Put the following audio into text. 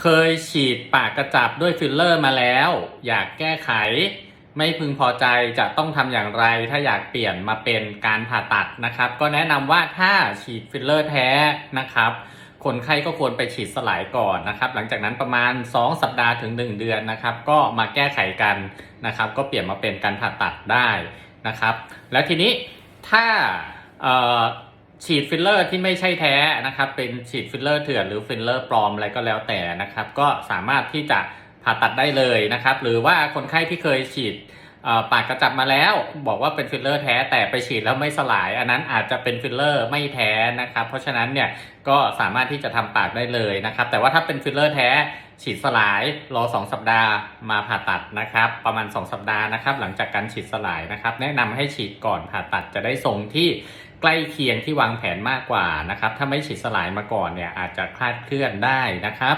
เคยฉีดปากกระจับด้วยฟิลเลอร์มาแล้ว อยากแก้ไข ไม่พึงพอใจจะต้องทำอย่างไร ถ้าอยากเปลี่ยนมาเป็นการผ่าตัดนะครับ ก็แนะนำว่าถ้าฉีดฟิลเลอร์แท้นะครับคนไข้ก็ควรไปฉีดสลายก่อนนะครับ หลังจากนั้นประมาณ 2 สัปดาห์ถึง 1 เดือนนะครับ ก็มาแก้ไขกันนะครับ ก็เปลี่ยนมาเป็นการผ่าตัดได้นะครับ แล้วทีนี้ถ้า ฉีดฟิลเลอร์ที่ไม่ใช่แท้นะครับ เป็นฉีดฟิลเลอร์เถื่อนหรือฟิลเลอร์ปลอมอะไรก็แล้วแต่นะครับ ก็สามารถที่จะผ่าตัดได้เลยนะครับ หรือว่าคนไข้ที่เคยฉีด ปากกระจับมาแล้ว บอกว่าเป็นฟิลเลอร์แท้แต่ไปฉีดแล้วไม่สลาย อันนั้นอาจจะเป็นฟิลเลอร์ไม่แท้นะครับ เพราะฉะนั้นเนี่ยก็สามารถที่จะทำปากได้เลยนะครับ แต่ว่าถ้าเป็นฟิลเลอร์แท้ฉีดสลายรอ 2 สัปดาห์มาผ่าตัดนะครับ ประมาณ 2 สัปดาห์นะครับ หลังจากการฉีดสลายนะครับ แนะนำให้ฉีดก่อนผ่าตัดจะได้ทรงที่ใกล้เคียงที่วางแผนมากกว่านะครับ ถ้าไม่ฉีดสลายมาก่อนเนี่ยอาจจะคลาดเคลื่อนได้นะครับ